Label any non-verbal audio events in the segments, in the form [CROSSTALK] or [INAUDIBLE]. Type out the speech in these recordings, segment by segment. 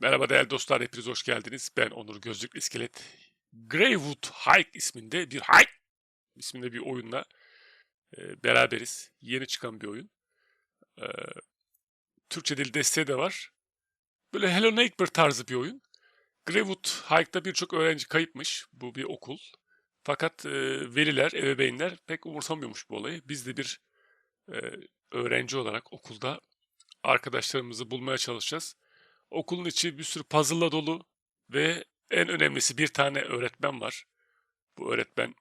Merhaba değerli dostlar, hepiniz hoş geldiniz. Ben Onur Gözlüklü İskelet. Greywood Hike isminde bir Hike isminde bir oyunla e, beraberiz. Yeni çıkan bir oyun. E, Türkçe dil desteği de var. Böyle Hello Neighbor tarzı bir oyun. Greywood Hike'da birçok öğrenci kayıpmış. Bu bir okul. Fakat e, veliler, ebeveynler pek umursamıyormuş bu olayı. Biz de bir e, öğrenci olarak okulda arkadaşlarımızı bulmaya çalışacağız. Okulun içi bir sürü puzzle'la dolu ve en önemlisi bir tane öğretmen var. Bu öğretmen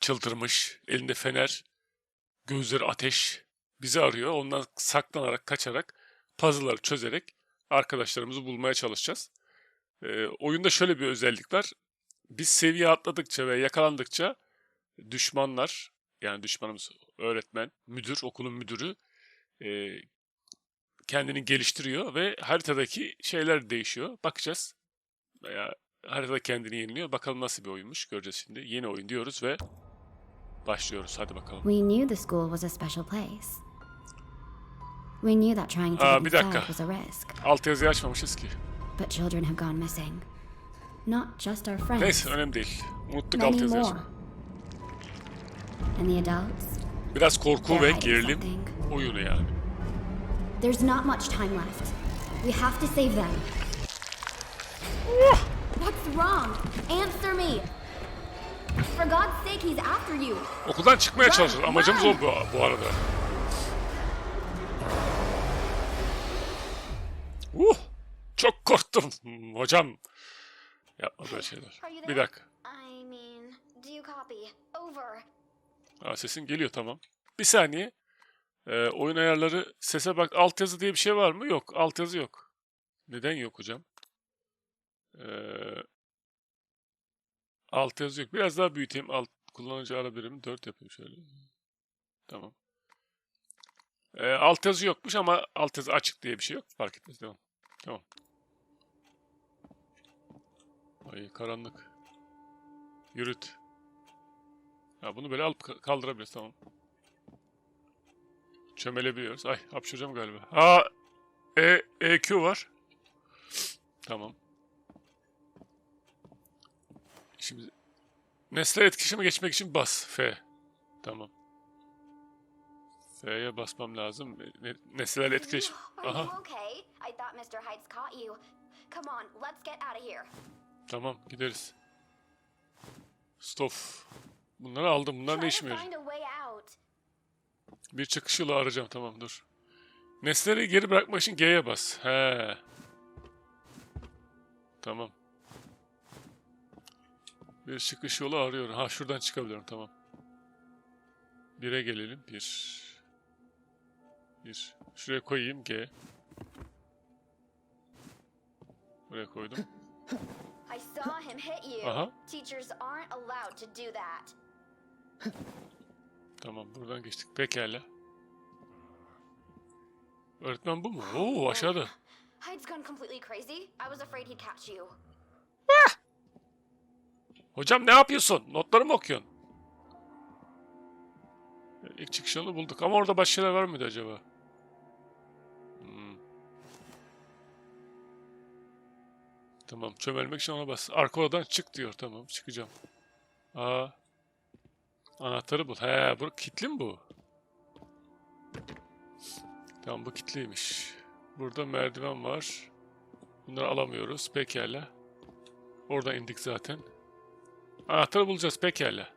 çıldırmış, elinde fener, gözleri ateş bizi arıyor. Ondan saklanarak, kaçarak, puzzle'ları çözerek arkadaşlarımızı bulmaya çalışacağız. Ee, oyunda şöyle bir özellik var. Biz seviye atladıkça ve yakalandıkça düşmanlar, yani düşmanımız öğretmen, müdür, okulun müdürü e, kendini geliştiriyor ve haritadaki şeyler değişiyor. Bakacağız. Veya haritada kendini yeniliyor. Bakalım nasıl bir oyunmuş. Göreceğiz şimdi. Yeni oyun diyoruz ve başlıyoruz. Hadi bakalım. We knew the school was a special place. We knew that trying to Aa, bir dakika. was a risk. Alt yazıyı açmamışız ki. But children have gone missing. Not just our friends, Neyse önemli değil. Unuttuk alt many yazıyı more. açmayı. And the adults? Biraz korku ve gerilim oyunu yani. There's not much time left. We have to save them. What's wrong? Answer me. For God's sake, he's after you. Okuldan çıkmaya Run, çalışıyoruz. Amacımız o bu, bu arada. Uh, çok korktum hocam. Yapma böyle şeyler. Bir dakika. I mean, do you copy? Over. Aa, sesin geliyor tamam. Bir saniye. Ee, oyun ayarları sese bak. Altyazı diye bir şey var mı? Yok. Altyazı yok. Neden yok hocam? Ee, altyazı yok. Biraz daha büyüteyim. Alt, kullanıcı ara birimi 4 yapayım şöyle. Tamam. Ee, altyazı yokmuş ama altyazı açık diye bir şey yok. Fark etmez. Devam. Tamam. Ay karanlık. Yürüt. Ha, bunu böyle alıp ka- kaldırabiliriz tamam. Çömelebiliyoruz. Ay hapşıracağım galiba. Aa E, EQ var. Tamam. Şimdi nesne etkileşime geçmek için bas. F. Tamam. F'ye basmam lazım. Ne, nesnelerle etkileşim. Aha. Tamam gideriz. Stop. Bunları aldım. Bunlar ne işime to yarayacak? find a way out. Bir çıkış yolu arayacağım tamam dur. Nesneleri geri bırakmak için G'ye bas. He. Tamam. Bir çıkış yolu arıyorum. Ha şuradan çıkabiliyorum tamam. Bire gelelim. Bir. Bir. Şuraya koyayım G. Buraya koydum. I saw him hit you. Aha. Teachers aren't allowed to do that. Tamam buradan geçtik. Pekala. Öğretmen bu mu? Oo aşağıda. Hyde's gone completely crazy. I was afraid he'd catch you. Hocam ne yapıyorsun? Notları mı okuyorsun? İlk çıkış yolu bulduk ama orada başka şeyler var mıydı acaba? Hmm. Tamam çömelmek için ona bas. Arka odadan çık diyor. Tamam çıkacağım. Aa. Anahtarı bul. He bu kilitli mi bu? Tamam bu kilitliymiş. Burada merdiven var. Bunları alamıyoruz. Pekala. Oradan indik zaten. Anahtarı bulacağız pekala.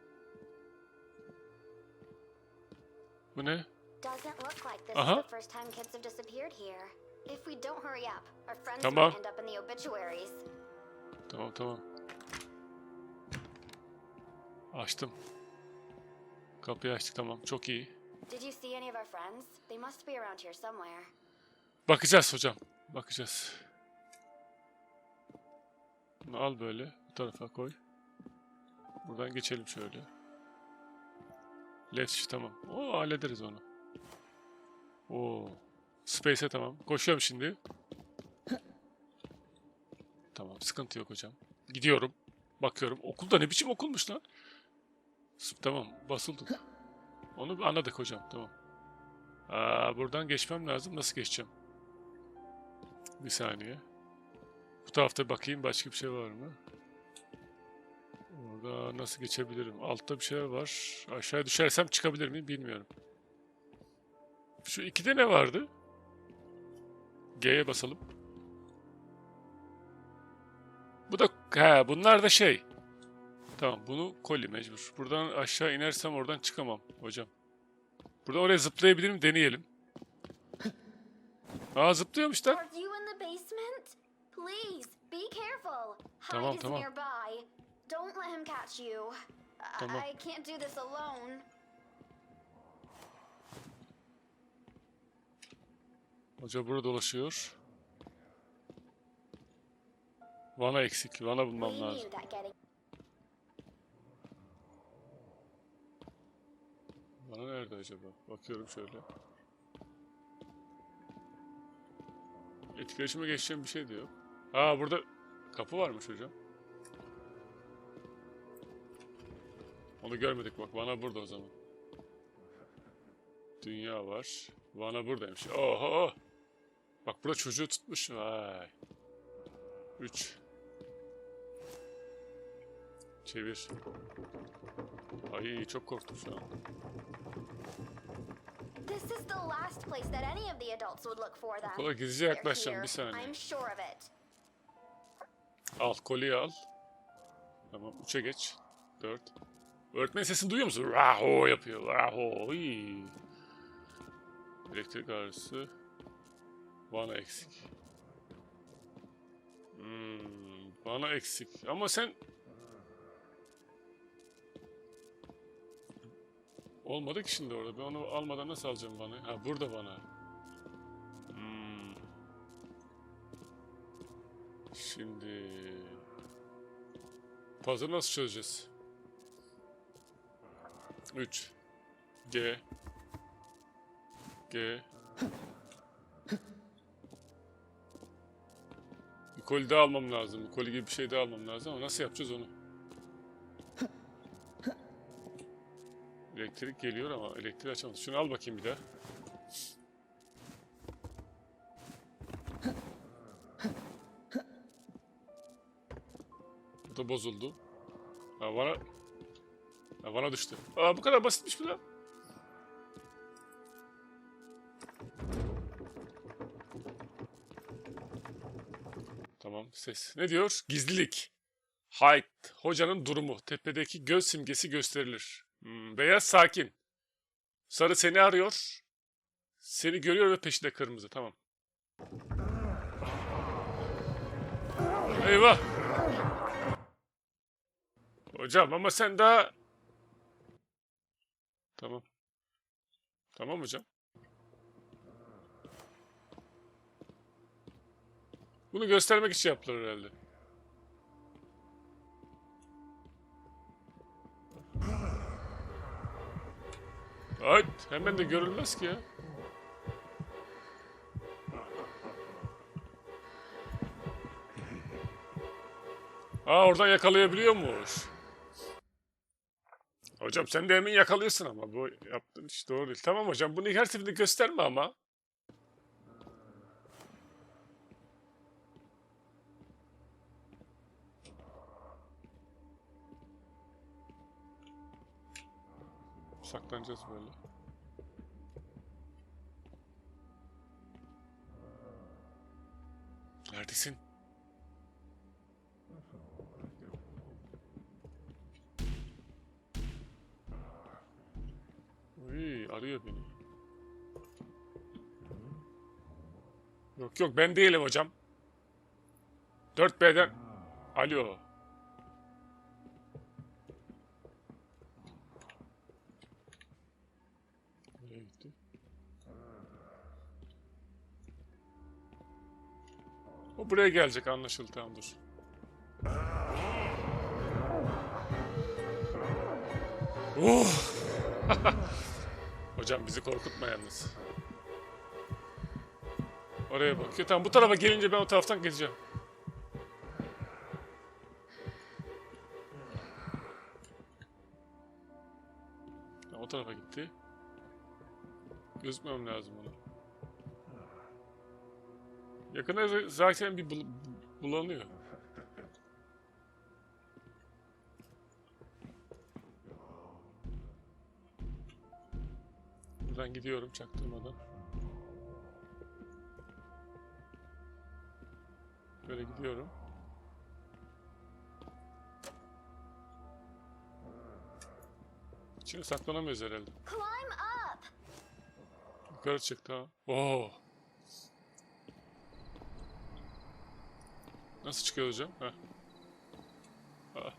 Bu ne? Friends Tamam. Tamam tamam. Açtım. Kapıyı açtık tamam. Çok iyi. Did you see any of our friends? They must be around here somewhere. Bakacağız hocam. Bakacağız. Bunu al böyle. Bu tarafa koy. Buradan geçelim şöyle. Left shift tamam. Oo hallederiz onu. Oo. Space'e tamam. Koşuyorum şimdi. Tamam sıkıntı yok hocam. Gidiyorum. Bakıyorum. Okulda ne biçim okulmuş lan? Tamam basıldı. Onu anladık hocam tamam. Aa, buradan geçmem lazım. Nasıl geçeceğim? Bir saniye. tarafta bakayım başka bir şey var mı? Orada nasıl geçebilirim? Altta bir şeyler var. Aşağı düşersem çıkabilir miyim bilmiyorum. Şu ikide ne vardı? G'ye basalım. Bu da he bunlar da şey. Tamam bunu koli mecbur. Buradan aşağı inersem oradan çıkamam hocam. Buradan oraya zıplayabilirim deneyelim. Aa zıplıyormuş. Hyde Tamam, tamam. Tamam. Hoca burada dolaşıyor. Vana eksik. Vana bulmam lazım. Vana nerede acaba? Bakıyorum şöyle. Etkileşime geçeceğim bir şey de yok. Aa burada kapı varmış hocam. Onu görmedik bak. Vana burada o zaman. Dünya var. Vana buradaymış. Oho! Bak burada çocuğu tutmuş. Vay. 3 Çevir. Ay çok korktum şu an. Last place that any of the adults would look for them. Okula gizlice yaklaşacağım bir saniye. I'm sure of it. Al kolyeyi al. Tamam 3'e geç. 4. Öğretmen sesini duyuyor musun? Raho yapıyor. Raho. Iy. Elektrik ağrısı. Vana eksik. Hmm, vana eksik. Ama sen... Olmadı ki şimdi orada. Ben onu almadan nasıl alacağım vanayı? Ha burada vana. Hmm. Şimdi... Puzzle nasıl çözeceğiz? 3 G G Bir koli daha almam lazım. Bir koli gibi bir şey daha almam lazım ama nasıl yapacağız onu? Elektrik geliyor ama elektriği açamaz. Şunu al bakayım bir daha. Bu da bozuldu. Ha bana... Ha bana düştü. Aa bu kadar basitmiş bu lan. Tamam ses. Ne diyor? Gizlilik. Height. Hocanın durumu. Tepedeki göz simgesi gösterilir. Hmm, beyaz sakin. Sarı seni arıyor. Seni görüyor ve peşinde kırmızı. Tamam. Eyvah. Hocam ama sen daha... Tamam. Tamam hocam. Bunu göstermek için yaptılar herhalde. Ay, hemen de görülmez ki ya. Aa oradan yakalayabiliyormuş. Hocam sen de hemen yakalıyorsun ama bu yaptığın iş doğru değil. Tamam hocam bunu her seferinde gösterme ama. Saklanacağız böyle. Neredesin? Uy, arıyor beni. Yok yok ben değilim hocam. 4B'den. Alo. Buraya gelecek anlaşıldı tamam dur. Oh! [LAUGHS] Hocam bizi korkutma yalnız. Oraya bakıyor. Tamam bu tarafa gelince ben o taraftan geçeceğim. Ya, o tarafa gitti. Gözükmem lazım ona. Yakında zaten bir bul- bulanıyor. Buradan gidiyorum çaktırmadan. Böyle gidiyorum. İçine saklanamıyoruz herhalde. Yukarı çık tamam. Oo. Nasıl çıkıyor hocam? Heh. Aa.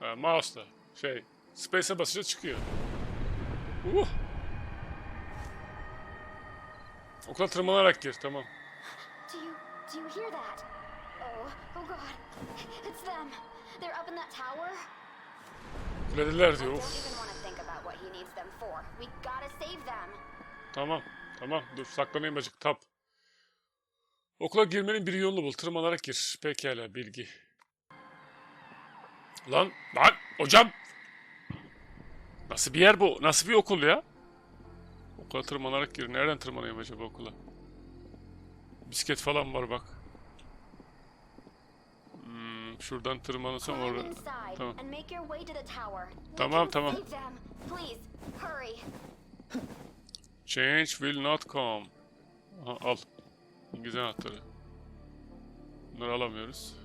Ha, mouse'la şey space'e basınca çıkıyor. Uh. Okula tırmanarak gir tamam. Do you do you hear that? Oh, oh God! It's them. They're up in that tower. Kulediler I diyor. Of. Tamam. Tamam. Dur saklanayım acık. Tap. Okula girmenin bir yolunu bul. Tırmanarak gir. Pekala bilgi. Lan lan hocam. Nasıl bir yer bu? Nasıl bir okul ya? Okula tırmanarak gir. Nereden tırmanayım acaba okula? Bisiklet falan var bak. Şuradan tırmanırsam orada. Tamam. Tamam, tamam. Change will not come. Aha, al. İngilizce anahtarı. Bunları alamıyoruz.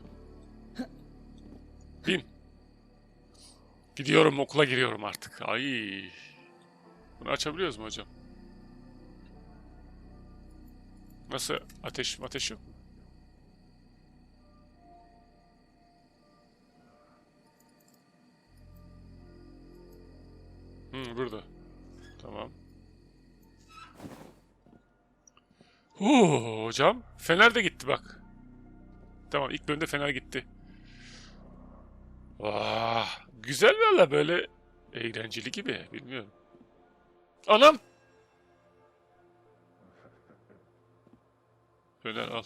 Bin. Gidiyorum okula giriyorum artık. Ay. Bunu açabiliyoruz mu hocam? Nasıl? Ateş ateş yok mu? Hı, burada. Tamam. Huu, hocam. Fener de gitti bak. Tamam ilk bölümde Fener gitti. Vah, güzel valla böyle eğlenceli gibi bilmiyorum. Anam! Fener al.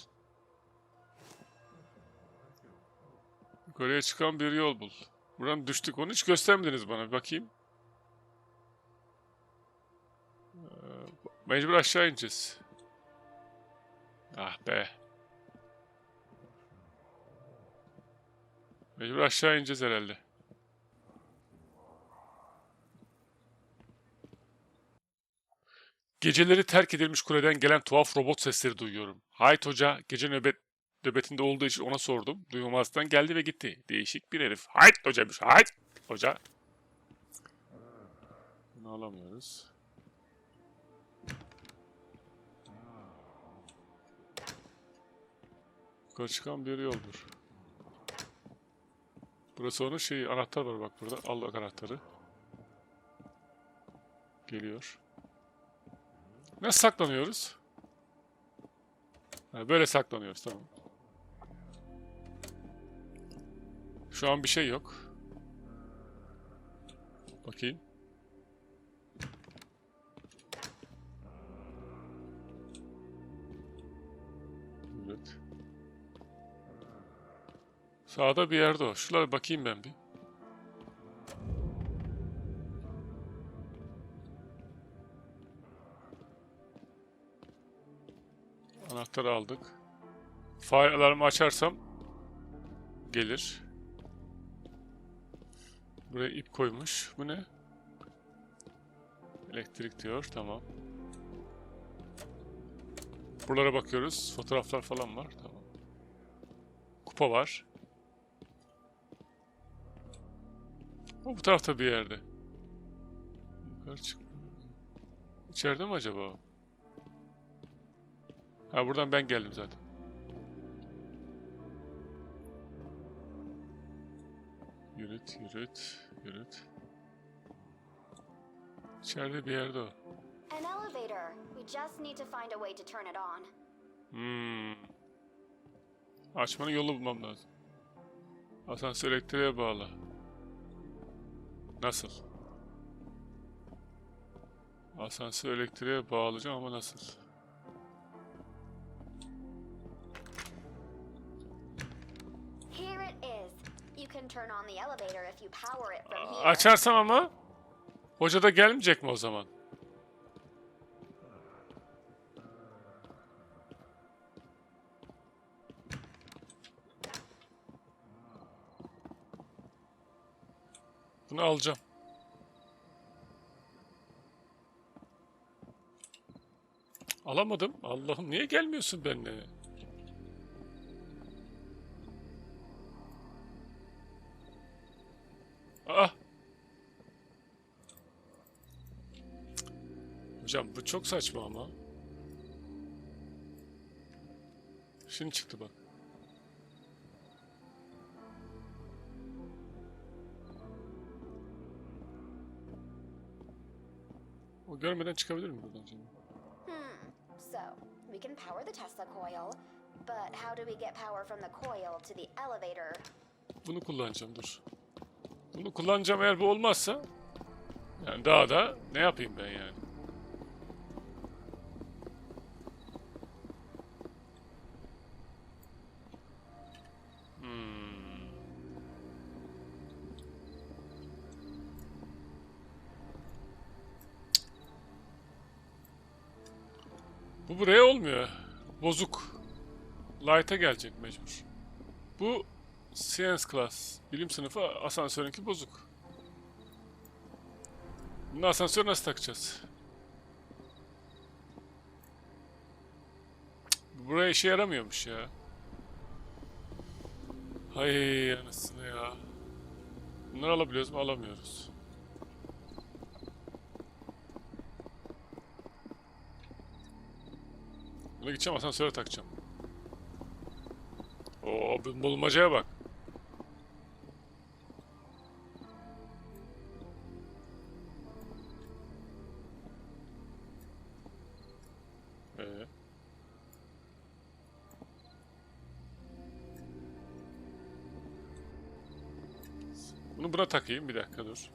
Yukarıya çıkan bir yol bul. Buradan düştük. Onu hiç göstermediniz bana. Bir bakayım. Mecbur aşağı ineceğiz. Ah be. Mecbur aşağı ineceğiz herhalde. Geceleri terk edilmiş kuleden gelen tuhaf robot sesleri duyuyorum. Hayt Hoca gece nöbet nöbetinde olduğu için ona sordum. Duymamazdan geldi ve gitti. Değişik bir herif. Hayt Hoca'ymış. Hayt Hoca. Bunu alamıyoruz. Yukarı çıkan bir yoldur. Burası onun şeyi, anahtar var bak burada. Al bak anahtarı. Geliyor. Nasıl saklanıyoruz? Ha, böyle saklanıyoruz tamam. Şu an bir şey yok. Bakayım. Sağda bir yerde o. Şuralara bakayım ben bir. Anahtarı aldık. Fire alarmı açarsam gelir. Buraya ip koymuş. Bu ne? Elektrik diyor. Tamam. Buralara bakıyoruz. Fotoğraflar falan var. Tamam. Kupa var. O bu tarafta bir yerde. Yukarı çık. İçeride mi acaba? Ha buradan ben geldim zaten. Yürüt, yürüt, yürüt. İçeride bir yerde o. An elevator. We just need to find a way to turn it on. Hmm. Açmanın yolu bulmam lazım. Asansör elektriğe bağlı. Nasıl? Asansör elektriğe bağlayacağım ama nasıl? Açarsam ama hoca da gelmeyecek mi o zaman? Şunu alacağım. Alamadım. Allah'ım niye gelmiyorsun benimle? Ah! Hocam bu çok saçma ama. Şimdi çıktı bak. O görmeden çıkabilir mi buradan şimdi? Hmm. So, we can power the Tesla coil, but how do we get power from the coil to the elevator? Bunu kullanacağım dur. Bunu kullanacağım eğer bu olmazsa yani daha da ne yapayım ben yani? Bu buraya olmuyor. Bozuk. Light'a gelecek mecbur. Bu Science Class. Bilim sınıfı asansörünki bozuk. Bunu asansör nasıl takacağız? Buraya işe yaramıyormuş ya. Hay anasını ya. Bunları alabiliyoruz mu? Alamıyoruz. Buna gideceğim asansöre takacağım. Oo bu bulmacaya bak. Ee? Bunu buna takayım bir dakika dur.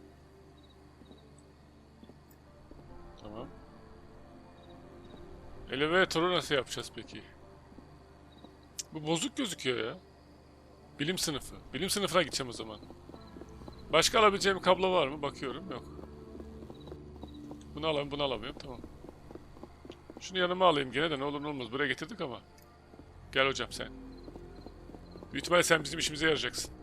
Elevatörü nasıl yapacağız peki? Bu bozuk gözüküyor ya. Bilim sınıfı. Bilim sınıfına gideceğim o zaman. Başka alabileceğim kablo var mı? Bakıyorum. Yok. Bunu alayım, bunu alamıyorum. Tamam. Şunu yanıma alayım gene de ne olur ne olmaz. Buraya getirdik ama. Gel hocam sen. Büyük ihtimalle sen bizim işimize yarayacaksın.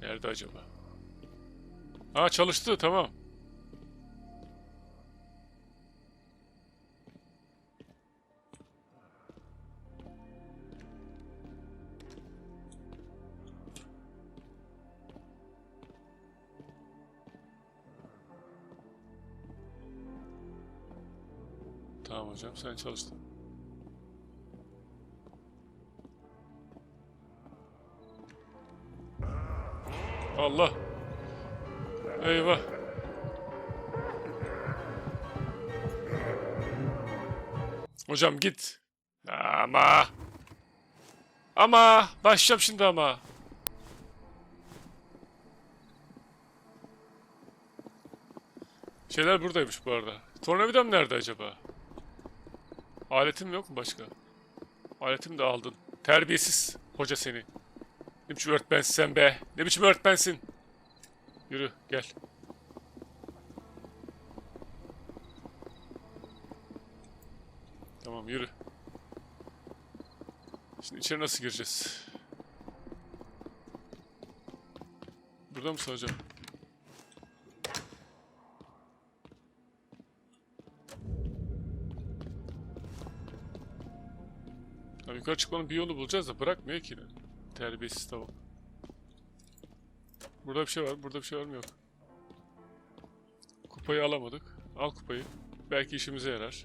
Nerede acaba? Ha çalıştı tamam. Tamam hocam sen çalıştın. Allah. Eyvah. Hocam git. Ama. Ama. Başlayacağım şimdi ama. Şeyler buradaymış bu arada. Tornavidam nerede acaba? Aletim yok mu başka? Aletim de aldın. Terbiyesiz hoca seni. Ne biçim öğretmensin sen be? Ne biçim öğretmensin? Yürü gel. Tamam yürü. Şimdi içeri nasıl gireceğiz? Burada mısın hocam? Ya yukarı çıkmanın bir yolu bulacağız da bırakmıyor ki. Terbiyesiz tavuk. Burada bir şey var. Burada bir şey var mı? Yok. Kupayı alamadık. Al kupayı. Belki işimize yarar.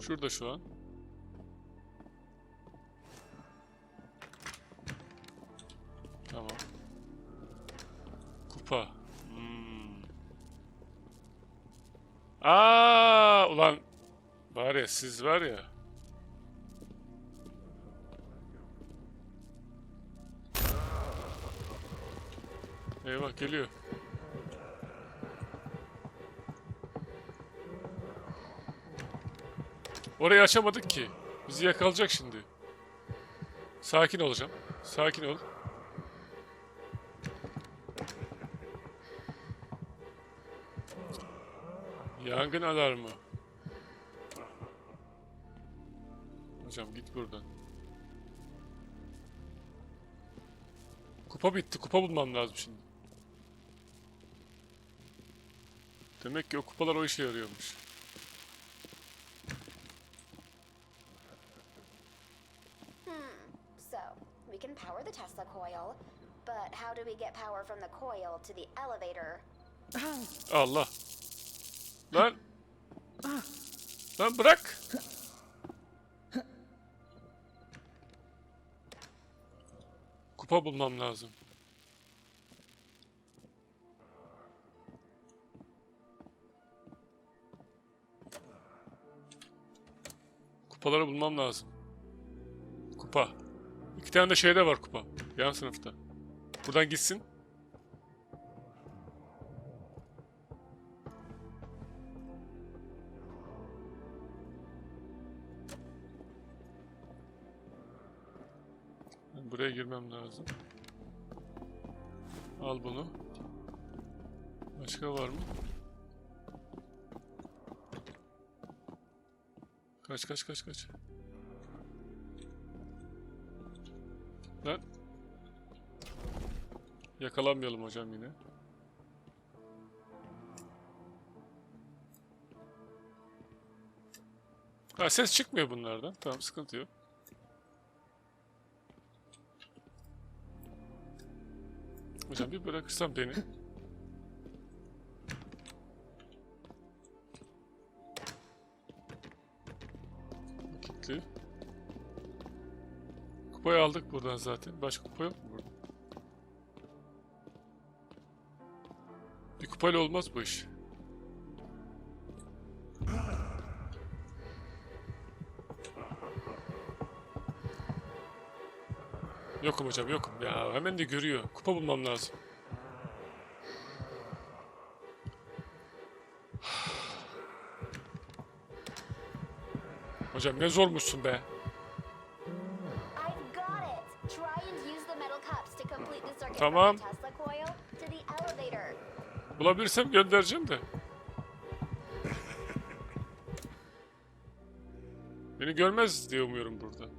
Şurada şu an. Tamam. Kupa. Hmm. Aa, ulan var ya siz var ya. Eyvah geliyor. Orayı açamadık ki. Bizi yakalayacak şimdi. Sakin olacağım. Sakin ol. Yangın alarmı. Hocam git buradan. Kupa bitti. Kupa bulmam lazım şimdi. Demek ki o kupalar o işe yarıyormuş. So, we can power the Tesla coil, but how do we get power from the coil to the elevator? Allah. Lan. Lan bırak. Kupa bulmam lazım. Kupaları bulmam lazım. Kupa. İki tane de şeyde var kupa. Yan sınıfta. Buradan gitsin. Girmem lazım. Al bunu. Başka var mı? Kaç kaç kaç kaç. Lan. Yakalanmayalım hocam yine. Ha ses çıkmıyor bunlardan. Tamam sıkıntı yok. Hocam bir bırakırsan beni. Kilitli. Kupayı aldık buradan zaten. Başka kupa yok mu burada? Bir kupayla olmaz bu iş. Yokum hocam yokum. Ya hemen de görüyor. Kupa bulmam lazım. Hocam ne zormuşsun be. Tamam. Bulabilirsem göndereceğim de. [LAUGHS] Beni görmez diye umuyorum burada.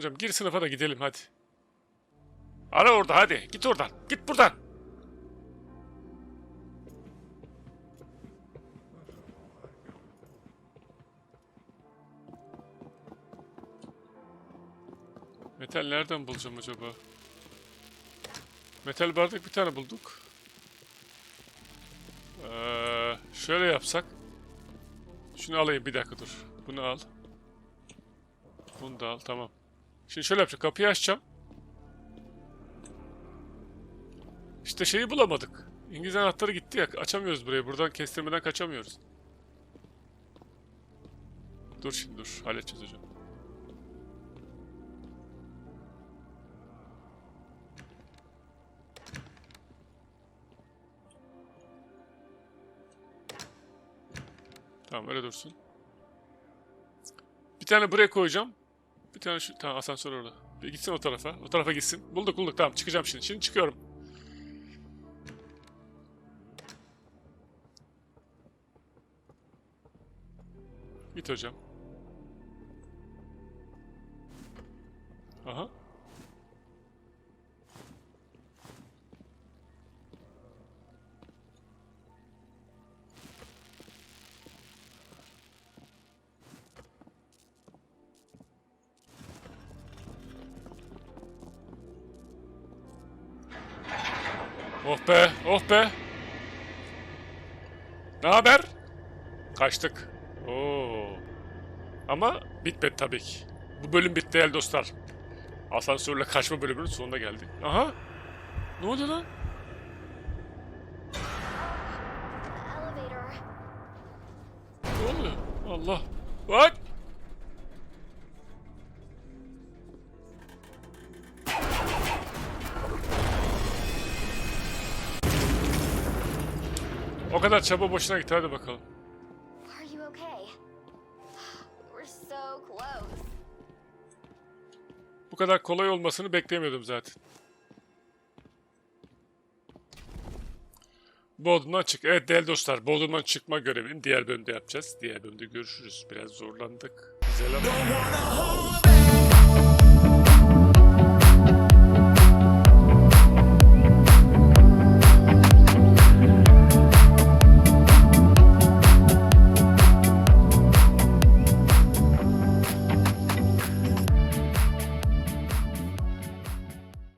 Hocam gir sınıfa da gidelim hadi. Ara orada hadi. Git oradan. Git buradan. Metal nereden bulacağım acaba? Metal bardak bir tane bulduk. Ee, şöyle yapsak. Şunu alayım bir dakika dur. Bunu al. Bunu da al tamam. Şimdi şöyle yapacağım. Kapıyı açacağım. İşte şeyi bulamadık. İngiliz anahtarı gitti ya. Açamıyoruz burayı. Buradan kestirmeden kaçamıyoruz. Dur şimdi dur. Halledeceğiz hocam. Tamam öyle dursun. Bir tane buraya koyacağım. Bir tane şu... Tamam asansör orada. Bir gitsin o tarafa. O tarafa gitsin. Bulduk bulduk tamam çıkacağım şimdi. Şimdi çıkıyorum. Git hocam. Aha. Oh be, oh be. Ne haber? Kaçtık. Oo. Ama bitmedi tabii ki. Bu bölüm bitti el dostlar. Asansörle kaçma bölümünün sonuna geldik. Aha. Ne oldu lan? Ne oluyor? Allah. What? O kadar çaba boşuna gitti hadi bakalım. Bu kadar kolay olmasını beklemiyordum zaten. Bodrum'dan çık. Evet değerli dostlar Bodrum'dan çıkma görevini diğer bölümde yapacağız. Diğer bölümde görüşürüz. Biraz zorlandık. Güzel ama.